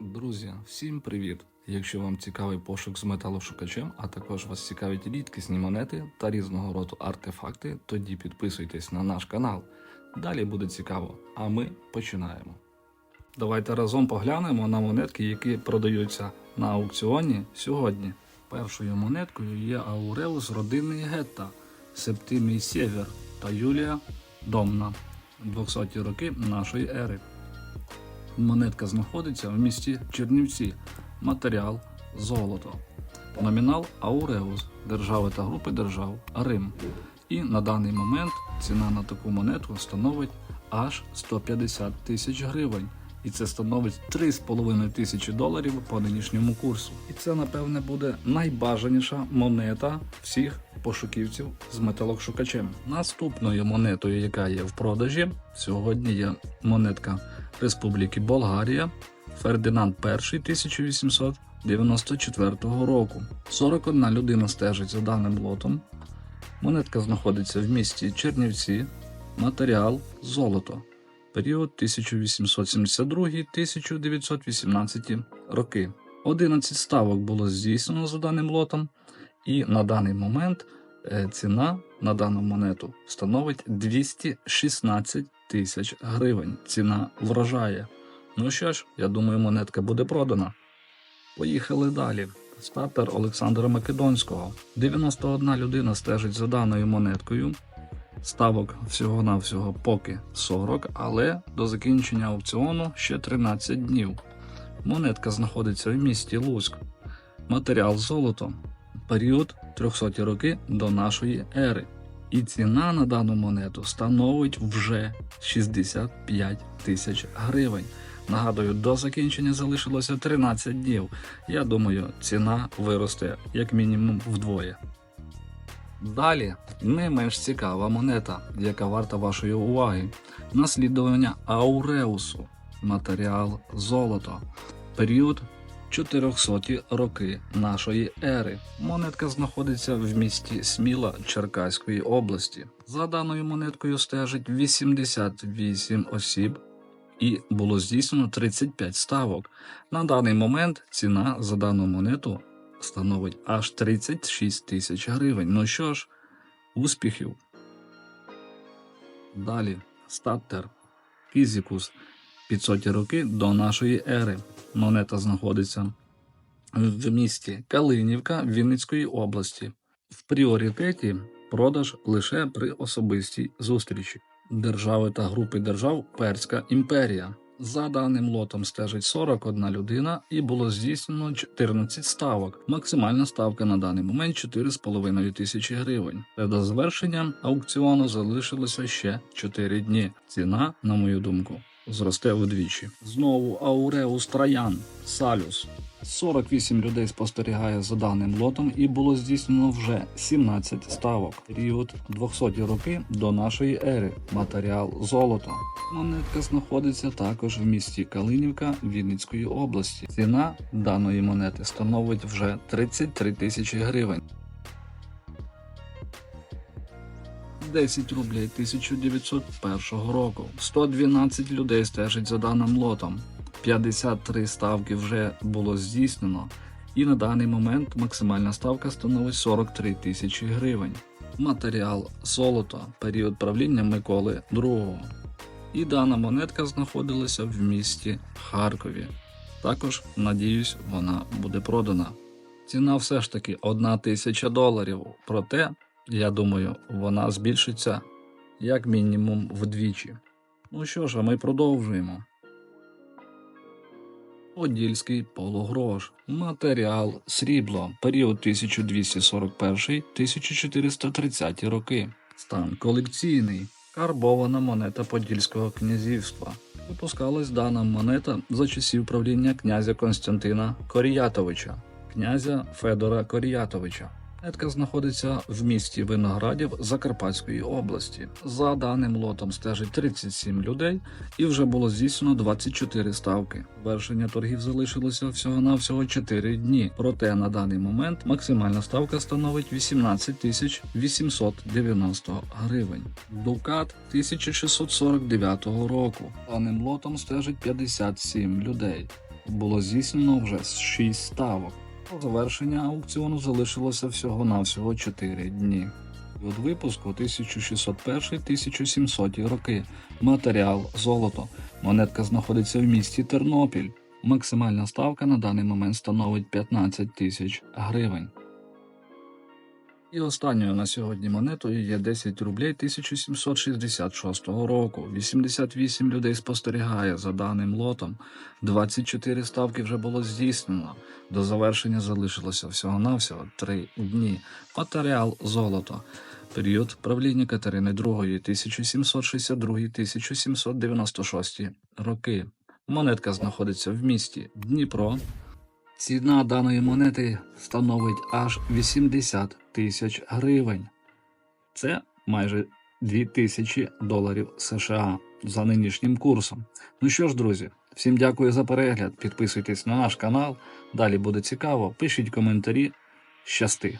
Друзі, всім привіт! Якщо вам цікавий пошук з металошукачем, а також вас цікавить рідкісні монети та різного роду артефакти, тоді підписуйтесь на наш канал. Далі буде цікаво, а ми починаємо. Давайте разом поглянемо на монетки, які продаються на аукціоні сьогодні. Першою монеткою є Ауреус родинний Гетта, Септимій Сєвер та Юлія Домна, 200 роки нашої ери. Монетка знаходиться в місті Чернівці. Матеріал золото. Номінал Ауреус держави та групи держав Рим. І на даний момент ціна на таку монетку становить аж 150 тисяч гривень. І це становить 3,5 тисячі доларів по нинішньому курсу. І це, напевне, буде найбажаніша монета всіх пошуківців з металошукачем. Наступною монетою, яка є в продажі, сьогодні є монетка Республіки Болгарія Фердинанд І 1894 року. 41 людина стежить за даним лотом. Монетка знаходиться в місті Чернівці. Матеріал золото. Період 1872-1918 роки. 11 ставок було здійснено за даним лотом, і на даний момент е, ціна на дану монету становить 216 тисяч гривень. Ціна вражає. Ну що ж, я думаю, монетка буде продана. Поїхали далі. Стартер Олександра Македонського. 91 людина стежить за даною монеткою. Ставок всього-навсього поки 40, але до закінчення аукціону ще 13 днів. Монетка знаходиться в місті Луцьк. Матеріал золото. Період 300 роки до нашої ери. І ціна на дану монету становить вже 65 тисяч гривень. Нагадую, до закінчення залишилося 13 днів. Я думаю, ціна виросте як мінімум вдвоє. Далі не менш цікава монета, яка варта вашої уваги. Наслідування Ауреусу. Матеріал золото. Період 400 роки нашої ери. Монетка знаходиться в місті Сміла Черкаської області. За даною монеткою стежить 88 осіб і було здійснено 35 ставок. На даний момент ціна за дану монету становить аж 36 тисяч гривень. Ну що ж, успіхів. Далі статтер Фізікус 500 роки до нашої ери. Монета знаходиться в місті Калинівка Вінницької області. В пріоритеті продаж лише при особистій зустрічі держави та групи держав Перська імперія. За даним лотом стежить 41 людина і було здійснено 14 ставок. Максимальна ставка на даний момент 4,5 тисячі гривень. Та до завершення аукціону залишилося ще 4 дні. Ціна, на мою думку, зросте вдвічі. Знову Ауреус Троян Салюс. 48 людей спостерігає за даним лотом і було здійснено вже 17 ставок. Період 200 роки до нашої ери. Матеріал золото. Монетка знаходиться також в місті Калинівка Вінницької області. Ціна даної монети становить вже 33 тисячі гривень. 10 рублей 1901 року. 112 людей стежить за даним лотом. 53 ставки вже було здійснено, і на даний момент максимальна ставка становить 43 тисячі гривень. Матеріал золото, період правління Миколи II. І дана монетка знаходилася в місті Харкові. Також, надіюсь, вона буде продана. Ціна все ж таки 1 тисяча доларів. Проте, я думаю, вона збільшиться як мінімум вдвічі. Ну що ж, а ми продовжуємо. Подільський полугрош. Матеріал срібло. Період 1241-1430 роки. Стан колекційний. Карбована монета Подільського князівства. Випускалась дана монета за часів правління князя Константина Коріятовича, князя Федора Коріятовича. Монетка знаходиться в місті Виноградів Закарпатської області. За даним лотом стежить 37 людей, і вже було здійснено 24 ставки. Вершення торгів залишилося всього-навсього 4 дні. Проте на даний момент максимальна ставка становить 18 тисяч 890 гривень. Дукат 1649 року. Даним лотом стежить 57 людей. було здійснено вже 6 ставок. До завершення аукціону залишилося всього-навсього 4 дні. Від випуску 1601-1700 роки. Матеріал золото. Монетка знаходиться в місті Тернопіль. Максимальна ставка на даний момент становить 15 тисяч гривень. І останньою на сьогодні монетою є 10 рублей 1766 року. 88 людей спостерігає за даним лотом. 24 ставки вже було здійснено. До завершення залишилося всього-навсього 3 дні. Матеріал золото. Період правління Катерини II 1762-1796 роки. Монетка знаходиться в місті Дніпро. Ціна даної монети становить аж 80 тисяч гривень. Це майже 2000 доларів США за нинішнім курсом. Ну що ж, друзі, всім дякую за перегляд. Підписуйтесь на наш канал. Далі буде цікаво. Пишіть коментарі. Щасти!